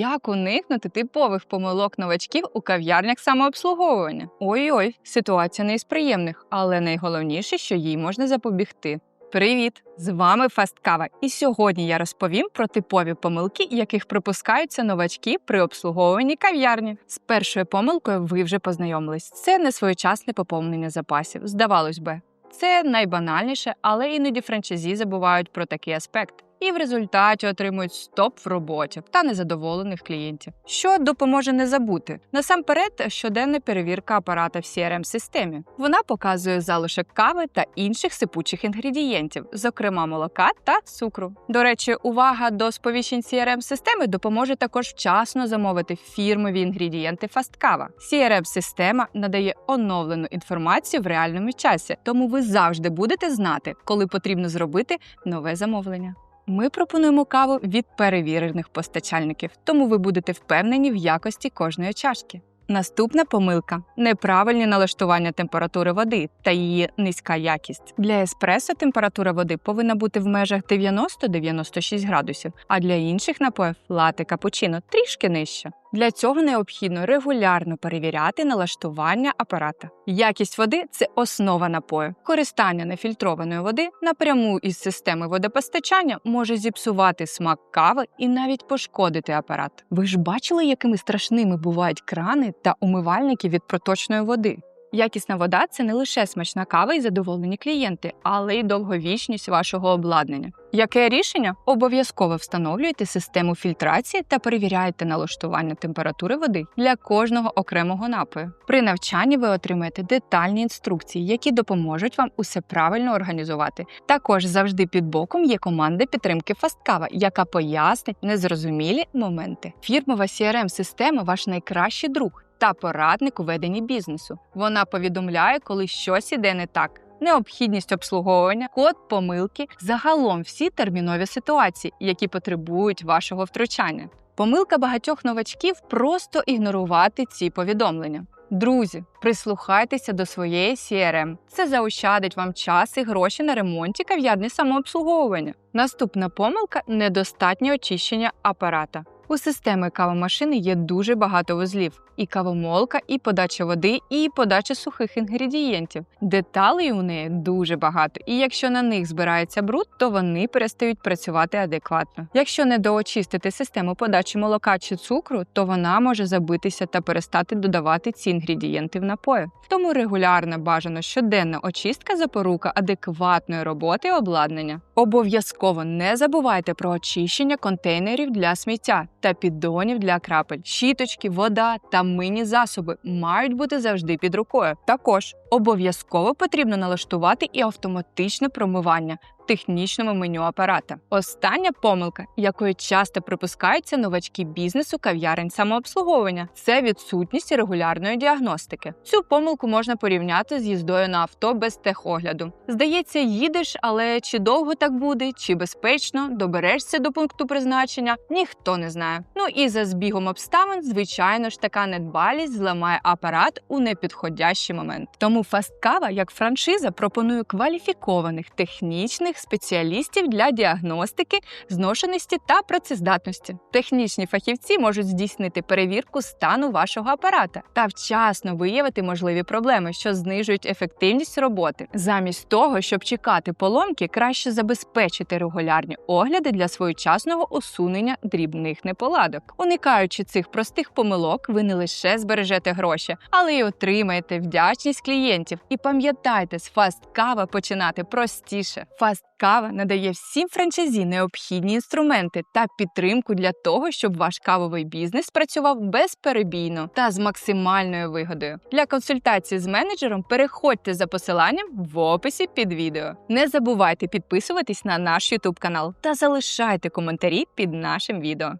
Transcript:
Як уникнути типових помилок новачків у кав'ярнях самообслуговування? Ой-ой, ситуація не із приємних, але найголовніше, що їй можна запобігти. Привіт! З вами Фасткава, і сьогодні я розповім про типові помилки, яких припускаються новачки при обслуговуванні кав'ярні. З першою помилкою ви вже познайомились. Це несвоєчасне поповнення запасів. Здавалось би, це найбанальніше, але іноді франчайзі забувають про такий аспект. І в результаті отримують стоп в роботі та незадоволених клієнтів, що допоможе не забути. Насамперед, щоденна перевірка апарата в crm системі Вона показує залишок кави та інших сипучих інгредієнтів, зокрема молока та цукру. До речі, увага до сповіщень crm системи допоможе також вчасно замовити фірмові інгредієнти фасткава. crm система надає оновлену інформацію в реальному часі, тому ви завжди будете знати, коли потрібно зробити нове замовлення. Ми пропонуємо каву від перевірених постачальників, тому ви будете впевнені в якості кожної чашки. Наступна помилка неправильні налаштування температури води та її низька якість. Для еспресо температура води повинна бути в межах 90-96 градусів, а для інших напоїв лати капучино трішки нижче. Для цього необхідно регулярно перевіряти налаштування апарата. Якість води це основа напою. Користання нефільтрованої води напряму із системи водопостачання може зіпсувати смак кави і навіть пошкодити апарат. Ви ж бачили, якими страшними бувають крани та умивальники від проточної води? Якісна вода це не лише смачна кава і задоволені клієнти, але й довговічність вашого обладнання. Яке рішення? Обов'язково встановлюйте систему фільтрації та перевіряйте налаштування температури води для кожного окремого напою. При навчанні ви отримаєте детальні інструкції, які допоможуть вам усе правильно організувати. Також завжди під боком є команда підтримки Фасткава, яка пояснить незрозумілі моменти. Фірмова crm система ваш найкращий друг та порадник у веденні бізнесу. Вона повідомляє, коли щось іде не так. Необхідність обслуговування, код помилки, загалом всі термінові ситуації, які потребують вашого втручання. Помилка багатьох новачків просто ігнорувати ці повідомлення. Друзі, прислухайтеся до своєї CRM. Це заощадить вам час і гроші на ремонті кав'ярні самообслуговування. Наступна помилка недостатнє очищення апарата. У системи кавомашини є дуже багато вузлів: і кавомолка, і подача води, і подача сухих інгредієнтів. Деталей у неї дуже багато, і якщо на них збирається бруд, то вони перестають працювати адекватно. Якщо не доочистити систему подачі молока чи цукру, то вона може забитися та перестати додавати ці інгредієнти в напої. Тому регулярно бажано щоденна очистка запорука адекватної роботи обладнання. Обов'язково не забувайте про очищення контейнерів для сміття та піддонів для крапель. Щіточки, вода та мийні засоби мають бути завжди під рукою. Також обов'язково потрібно налаштувати і автоматичне промивання технічному меню апарата. Остання помилка, якою часто припускаються новачки бізнесу кав'ярень самообслуговування, це відсутність регулярної діагностики. Цю помилку можна порівняти з їздою на авто без техогляду. Здається, їдеш, але чи довго так буде, чи безпечно доберешся до пункту призначення, ніхто не знає. Ну і за збігом обставин, звичайно ж, така недбалість зламає апарат у непідходящий момент. Тому Фасткава як франшиза пропонує кваліфікованих технічних спеціалістів для діагностики, зношеності та працездатності. Технічні фахівці можуть здійснити перевірку стану вашого апарата та вчасно виявити можливі проблеми, що знижують ефективність роботи. Замість того, щоб чекати поломки, краще забезпечити регулярні огляди для своєчасного усунення дрібних неполадок. Уникаючи цих простих помилок, ви не лише збережете гроші, але й отримаєте вдячність клієнтів. І пам'ятайте, з фаст кава починати простіше. Фаст Кава надає всім франчайзі необхідні інструменти та підтримку для того, щоб ваш кавовий бізнес працював безперебійно та з максимальною вигодою. Для консультації з менеджером переходьте за посиланням в описі під відео. Не забувайте підписуватись на наш YouTube канал та залишайте коментарі під нашим відео.